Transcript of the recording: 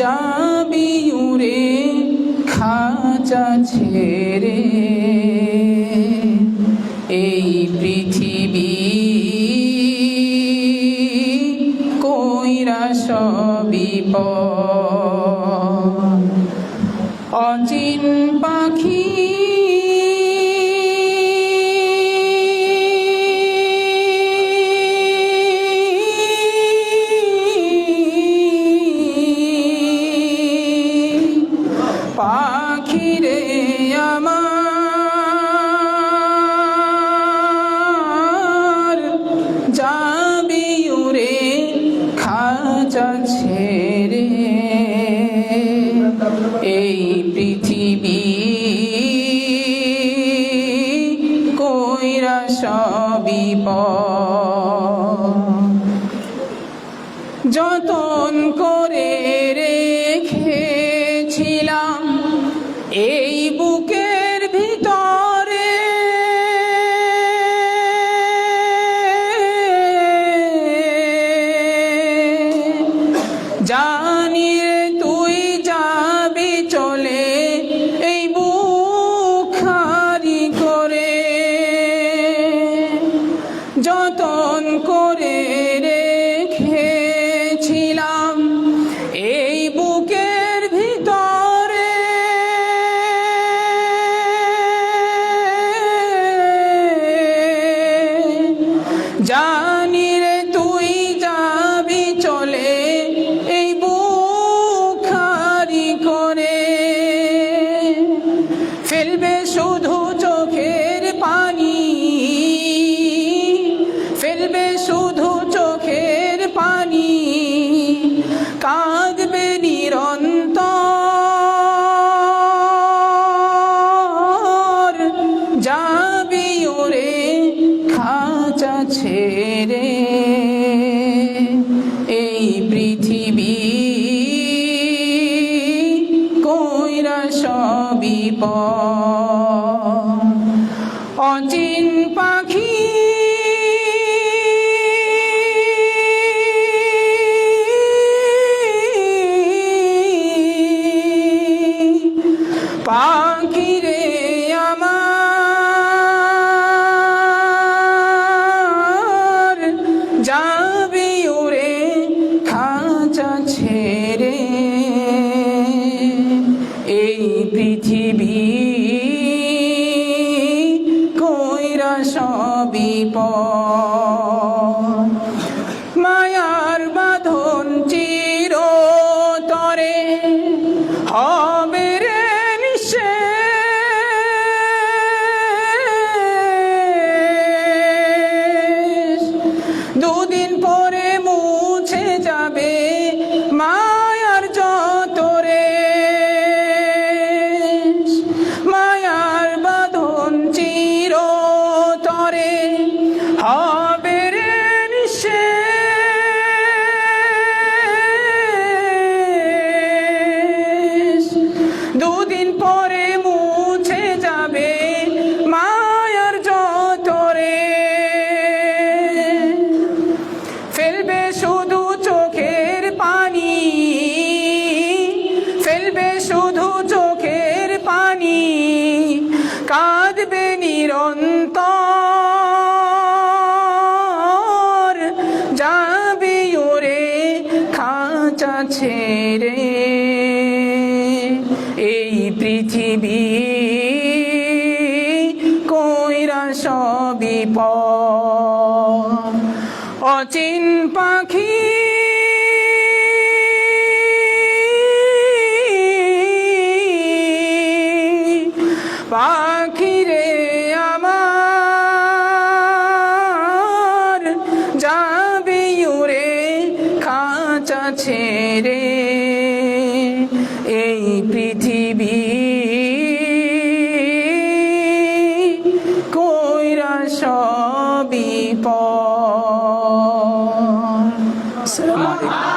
যাবি উরে খাঁচা ছেড়ে। যতন করে রেখেছিলাম এই অচিন পাখি। পাখি রে আমার যাবি উড়ে খাঁচা ছেড়ে সবই মায়ার বাঁধন চির তরে হবে রে নিঃশেষ। দুদিন পরে মুছে যাবে মায়ার যতরে। মায়ার বাঁধন চির তরে হবে রে নিঃশেষ। দুদিন পরে মুছে যাবে মায়ার শুধু চোখের পানি। ফেলবে শুধু চোখের পানি। কাঁদবে নিরন্তর পৃথিবী কইরা সবই অচিন পাখি পাখি রে আমার যাবে খাঁচা ছেড়ে। এই পৃথিবী আসসালামু আলাইকুম